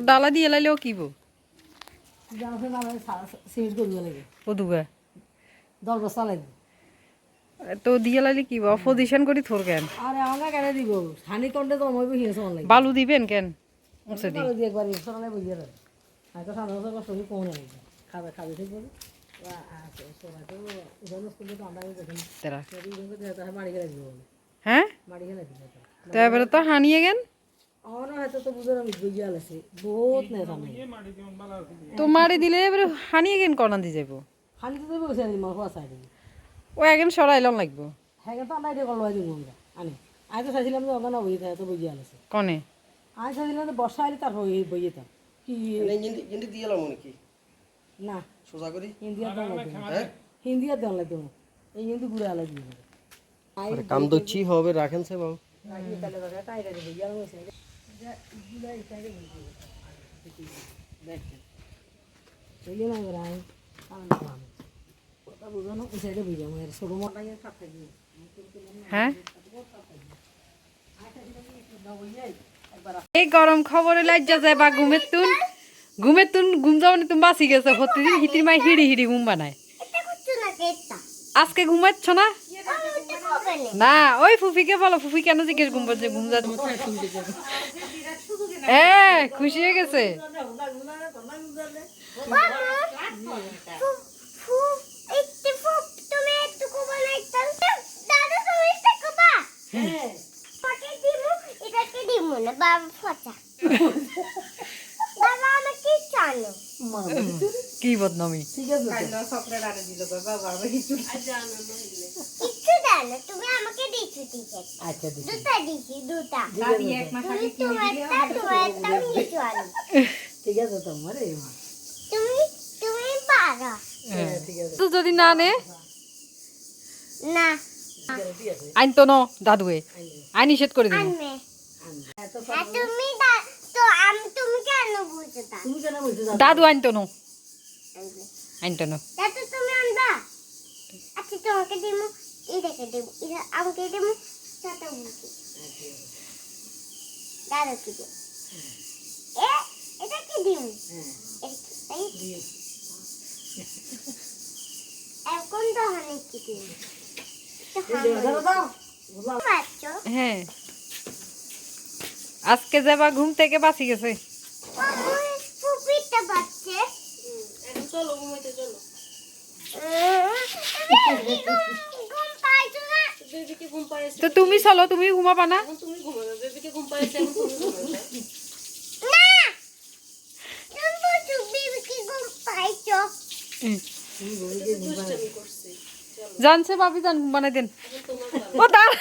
ডালা দিয়ে লাইলেও কিব পদুগা লাগবে তো দিয়ে লাইলে কিব অপোজিশন করি থোর কেন? আরে আমরা কেন দিব হানি তো মই বহি আছে অনলাইন বালু দিবেন কেন? মুছে দি দিয়ে একবার সরালে বুঝিয়ে সামনে কষ্ট খাবে খাবে ঠিক বলে হ্যাঁ তো হানিয়ে গেন আমার হয়তো তো বুঝে আমি বুঝিয়ে বহুত নেই সামনে তো মারি দিলে এবারে হানিয়ে গেন কনান দি যাব হানি তো দেবে হওয়া সাইডে ও সরাইলাম লাগবো। হ্যাঁ তো দিব আমরা আনি। তো তো আলেছে কনে? যে বর্ষা আইলে তার হয়ে বই যেতাম কি এলাম নাকি না। সোজা করি হিন্দি আর দেওয়া লাগবে হিন্দি আর দেওয়া লাগবে এই হিন্দি ঘুরে আলাদা দিব আরে কাম দচ্ছি হবে রাখেন সে বাবু হ্যাঁ? এই গরম খবরে লাজ্জা যায় বা ঘুমের তুন। ঘুমের তুন, ঘুম যাওয়ানি তুমি বাঁচি গেছে প্রতিদিন। হিতির মাই হিড়ি হিড়ি ঘুম বানায়। আজকে ঘুমাচ্ছ না? না, ওই ফুফিকে বলো, ফুফি কেন জিজ্ঞেস ঘুম পাচ্ছে ঘুম যাচ্ছে? হ্যাঁ খুশি হয়ে গেছে। বাবা ফটা বাবা আমাকে জানো কি বদনামি ঠিক আছে আচ্ছা দিদি ঠিক আছে তোমার এই তুমি তুমি পারো। তো যদি না নে। না। আইন তো ন দাদুয়ে। আইন নিষেধ করে দিন তুমি দা- তো আমি তুমি কেন বুঝতে তা? তুমি কেন বলছো দাদু? আইন তো ন। আইন তো ন। যাতে তুমি আনবা? আচ্ছা তোমাকে দিমু। এটাকে দেবো এটা আমাকে দেবো বুঝি দাদাকে দেবো এ এটাকে দিমু এখন তো অনেক কিছু হ্যাঁ। আজকে যাবা ঘুম থেকে বাঁচি গেছে। পাচ্ছে চলো ঘুমাইতে বেবিকে ঘুম পাইছে তো তুমি চলো তুমি ঘুমাবা না? তুমি ঘুমাবে বেবিকে ঘুম পাইছে এখন তুমি ঘুমাবে। না তুমি বলছো বেবিকে ঘুম পাইছো জানছে ভাবি জান ঘুম বানাই দেন। ও দাঁড়।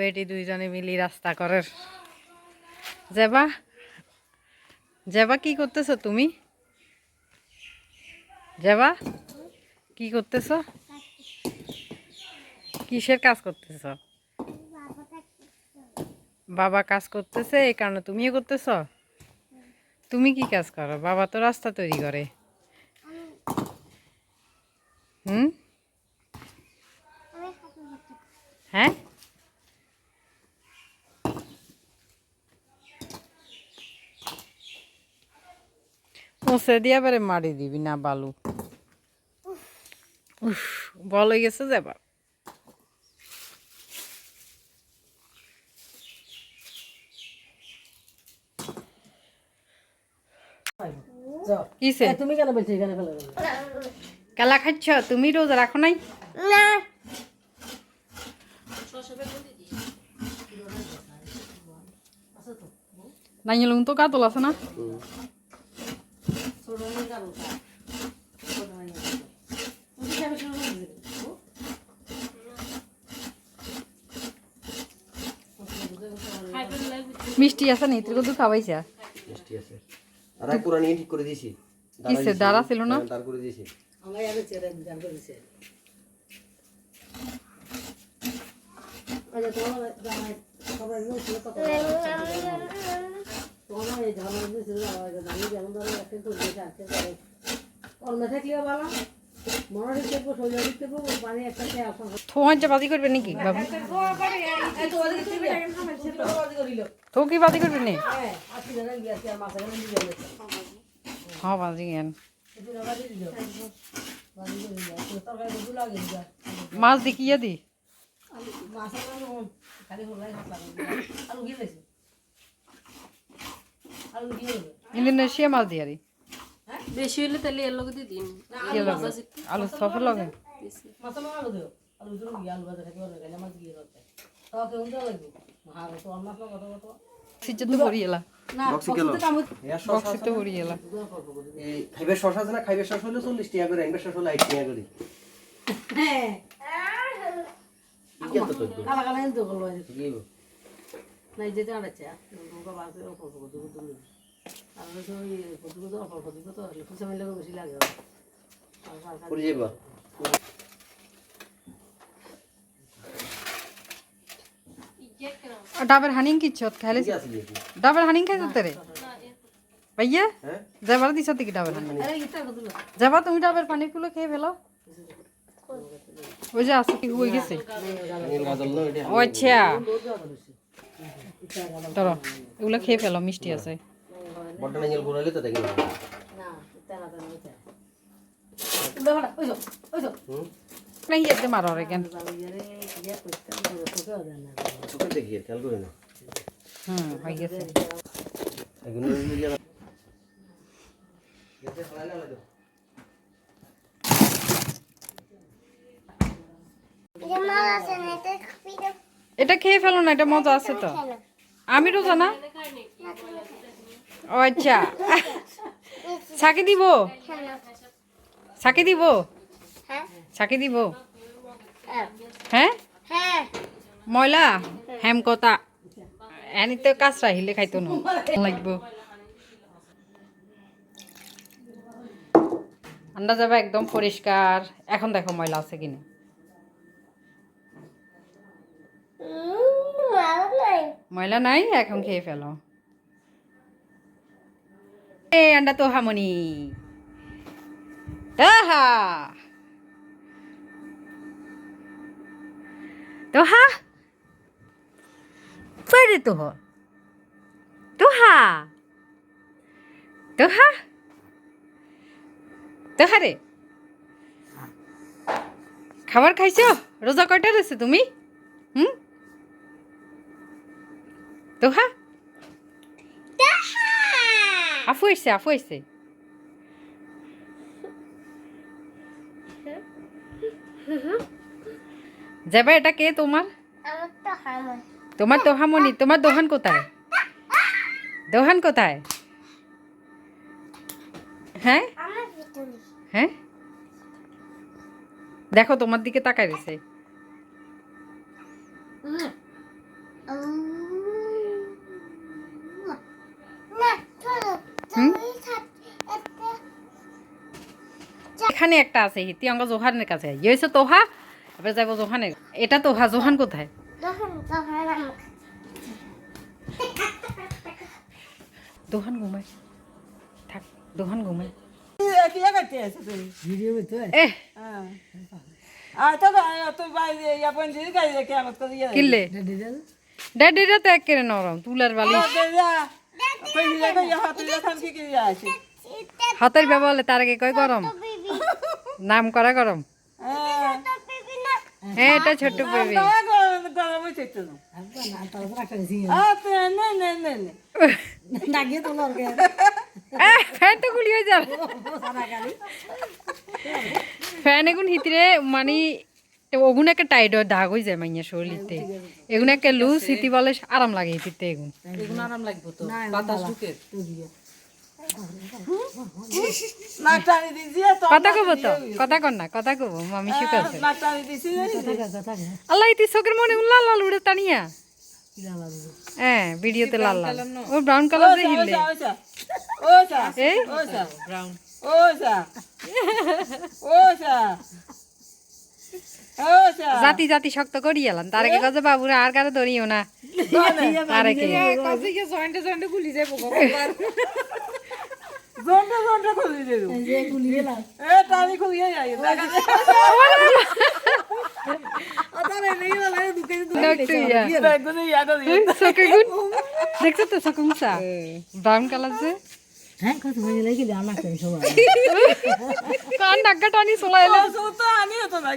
বেটি দুইজনে মিলি রাস্তা করার। যাবা যাবা কি করতেছ তুমি? যাবা? কি করতেছ? কিসের কাজ করতেছ? বাবা কাজ করতেছে, এই কারণে তুমিও করতেছ? তুমি কি কাজ করো? বাবা তো রাস্তা তৈরি করে। হুম? হ্যাঁ? মুছে দিয়ে এবারে মারি দিবি না, বালু। উফ বল হয়ে গেছে যাবা যাও কিসে তুমি কেন বলছো এখানে কেলা খাচ্ছ? তুমি রোজ রাখো নাই? না। নাই তো কাতল আছে না ছোট নেই কারও ছোট নেই তুমি কেন শুরু করে দিলে মিষ্টি আছে নি তুই খাওয়াইছে। মিষ্টি আছে। আর এক পুরা নিয়ে ঠিক করে দিয়েছি কিসে দাঁড়া ছিল না? দাঁড় করে দিয়েছি আমরা আগে চেরে গান করেছে। আচ্ছা তোমার জামাই সবাই নিয়ে ছিল কত তোমার এই জামাই নিয়ে ছিল আমার জানি যেমন ধরো একটা করে দিয়েছে আজকে করে কর্মে থাকলেও ভালো। মনে তোমার যে বাজি করবে নাকি বাবু? এই তো কি বাজি করবে নি? হ্যাঁ হ্যাঁ বাজি জ্ঞান তুই না বাজি দিল। বাজি করে দিল। তো তরকারি বুঝু লাগে দিল। মাছ দি গিয়ে গেছে ইন্দোনেশিয়া মাছ দিয়ে আরে বেশি হলে তাহলে এর লগে দিয়ে দিন। আলু সফল লাগে। আমার আলু দিও আলু দিও আলু ভাজা খাইতে পারবে? খাইলে মাছ গিয়ে যাচ্ছে তাও কেউ তো লাগবে? তো আমার কত কত সিজে তো পড়ি এলা। না বক্সে গেল বক্সে তো পড়ি এলা। এই খাইবার শশা আছে না? খাইবার শশা হলে চল্লিশ টাকা করে একবার শশা হলে আট টাকা করে। হ্যাঁ। যেতে আড়াচ্ছে বাবা ওই কত কত অল্প অল্প দিব তো মিলে বেশি লাগে ডাবের হানিং কি আছে দেখি ডাবের হানিং খাইছো তোরে ভাইয়া? যাবার দিছ কি ডাবের হানিং? যাবা তুমি ডাবের পানিগুলো খেয়ে ফেলো ওই যে আছে কি হয়ে গেছে। ও আচ্ছা। ধরো এগুলো খেয়ে ফেলো মিষ্টি আছে। নীল ঘুরাইলে তো দেখি না ইটা না তো না উড়ে ওই যো ওই যো। হুম? না হিয়াতে মারো রে কেন বাবা ইয়ারে করতে তোকে দেন না। চোখে দেখি খেয়াল করে না। হুম হয়ে গেছে। এগুলো নিয়ে যাবে এতে ফলাই না লাগে যে মাল আছে না এটা খাবি তো এটা খেয়ে ফেলো না এটা মজা আছে তো। আমি তো জানা ও আচ্ছা। ছাকি দিব? ছাকি দিব? ছাকি দিব? হ্যাঁ? ময়লা? হেম কথা এনিতে কাঁচরা হিলে খাইতো না। লাগবো। আন্ডা যাবে একদম পরিষ্কার। এখন দেখো ময়লা আছে কিনা। ময়লা নাই এখন খেয়ে ফেলো। আন্ডা তো হামনি। তোহা? পরে তো তোহা। তোহা? তোহা? রে। খাবার খাইছো? রোজা কয়টা রয়েছে তুমি? হুম? তোহা? আফু এসছে আফু এসছে যাবা এটা কে তোমার তোমার তোহামনি তোমার দোহান কোথায় দোহান কোথায় হ্যাঁ হ্যাঁ দেখো তোমার দিকে তাকায় রয়েছে ওখানে একটা আছে হিতি অঙ্গ জোহানের কাছে। ইয়ে হয়েছে তোহা এবার যাব জোহানে। এটা তোহা জোহান কোথায়? দোহান ঘুমায়। থাক দোহান ঘুমায়। হাতের ব্যবহারে তার আগে কয় গরম? নাম করা গরম। হ্যাঁ।, হ্যাঁ এটা ছোট্ট বেবি ফ্যান তো হিতরে মানে ওগুন একটা টাইট দাগ হয়ে যায় মাইয়া শরীরতে। এগুন একটা লুজ হিতি বলে আরাম লাগে হিতিতে এগুন। আরাম লাগবে তো বাতাস ঢুকে। কথা তো কথা না কথা শুকা আল্লাহ ইতি মনে লাল লাল হ্যাঁ ভিডিওতে লাল লাল। ও ব্রাউন কালার জাতি জাতি শক্ত করি এলাম। তার আগে কাজে বাবুরা আর কারও ধরিও না। গুলি যাব জোনটা জোনটা খুলি দে যে এ টানি খুলিয়ে যাই দেখা নেই বলা দুকে ইয়া দিয়ে সকেগুন দেখছ তো সকুমসা ব্রাউন কালার যে? হ্যাঁ কত ভালো লাগে জানা করে সবাই কান ডাক্কা টানি চলাইলে তো আমি হতো না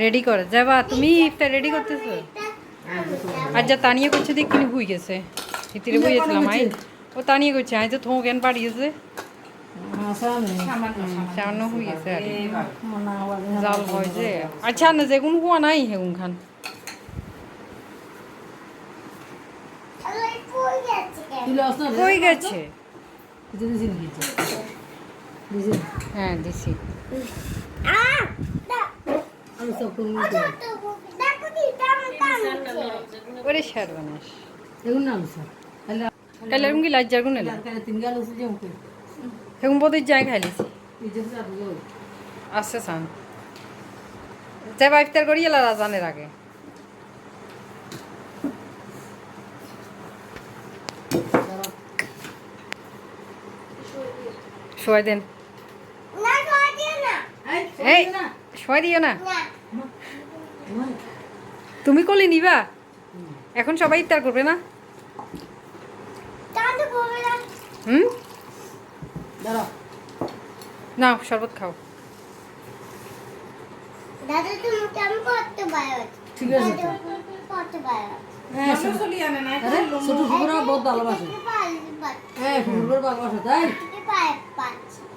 রেডি করে যাবা তুমি ইফতার রেডি করতেছো? আর যা তানিয়ে করছে দেখ কিনে হুই গেছে। ইতিরে বইয়েছিলাম আই। ও তানিয়ে করছে আই যে থো কেন পাড়িয়েছে সামান্য হুই আর জাল হয় আচ্ছা না যেগুন নাই হেগুন খান তুই হয়ে গেছে হ্যাঁ দিছি এগুন স্যার কালে এরকম কি লাজ্জার গুণ এলো আছে হেগুন বোধহয় যাই খাইলিছি আসছে সান যাবা ইফতার করি এলা রাজানের আগে শোয়াই দেন এই শোয়াই দিও না তুমি কলি নিবা এখন সবাই ইফতার করবে না? হুম? না শরবত খাও। দাদা তুমি কেমন করতে পারো? ঠিক আছে। করতে পারো? হ্যাঁ ছোট ফুকুরা বহুত ভালোবাসে। হ্যাঁ ফুকুর ভালোবাসে তাই?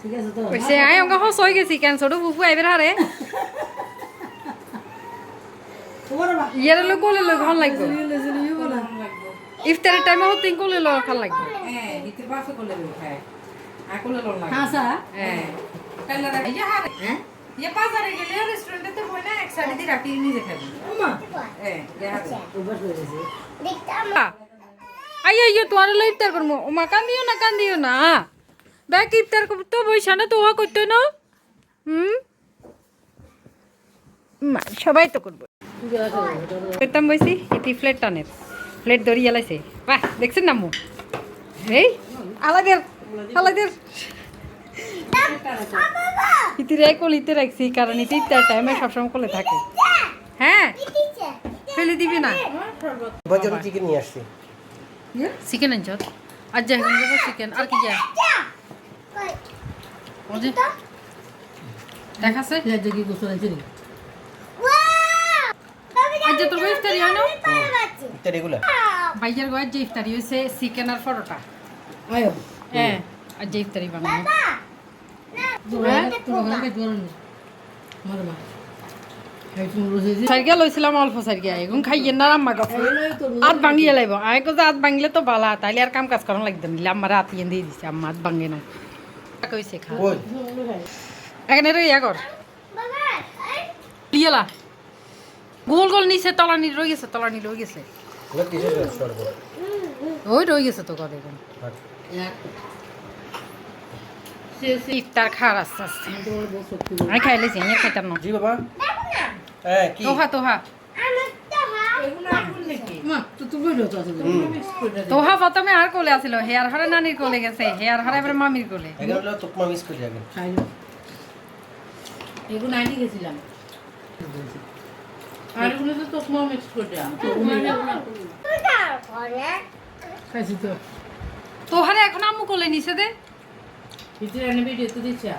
ঠিক আছে তো। ওইসে আই অঙ্গ হস গেছি কেন? ছোট ফুফু আইবের হারে তোমার বা ইয়ার লোক কোলে লোক ভালো লাগবে। লেলে লেলে বলা। ইফতারের টাইমে হতে কোলে লোক ভালো লাগবে। কাল্লা রাখি ইয়া হ্যাঁ ইয়া হ্যাঁ ইয়া হয়ে তোমার ইফতার করব ওমা কান্দিও না কান্দিও না ব্যাক ইফতার করব তো বইসা না তো করতো না হুম মা, সবাই তো করব করতাম বইছি ইতি ফ্লেট টানের ফ্লেট ধরি এলাইছে বাহ দেখছেন না মু এই আলাদের আলাদের ইতির এক কলিতে রাখছি কারণ ইতি ইফতার টাইমে সবসময় কোলে থাকে। হ্যাঁ? ফেলে দিবি না। বাজারে চিকেন নিয়ে আসছি। চিকেন আনছ? আর যাই চিকেন আর কি ও দেখাছে কি গোসল আছে রে আজ তোর ইফতারি হয় না? এটা রেগুলার ভাইয়ার গয়ের যে ইফতারি হয়েছে চিকেন আর পরোটা। আয়ো। হ্যাঁ। যে ইফতারি যে সাইকেল লইছিলাম অল্প সাইকেল। এখন খাইয়ে না আম্মা গপ আত ভাঙিয়ে লাইব। আয় কো আত ভাঙলে তো বালা তাইলে আর কাম কাজ করার লাগতো নিলে আমার ইয়ে দিয়ে দিছে আম্মা আত ভাঙে না কইছে খা। এখানে রে ইয়া কর। লিয়েলা গোল গোল নিচে তলানি রয়ে গেছে তলানি রয়ে গেছে। ওই রয়ে গেছে তো কথা এখন। ইফতার খাওয়ার আস্তে আস্তে। আমি খাইলেছি আমি খাইতাম না। জি বাবা। হ্যাঁ তোহা তোহা। মা তো তুমি রোজ আছে তোহা প্রথমে আর কোলে আছিল হেয়ার হারে নানির কোলে গেছে হেয়ার হারে এবারে মামির কোলে। তোকমা এগুলো আনি গেছিলাম। আর এগুলো তো তোকমাও মিক্স করে খাইছি তো। তোহারে এখন আম্মু কোলে নিছে দে। ভিতরে এনে ভিডিও তো দিচ্ছা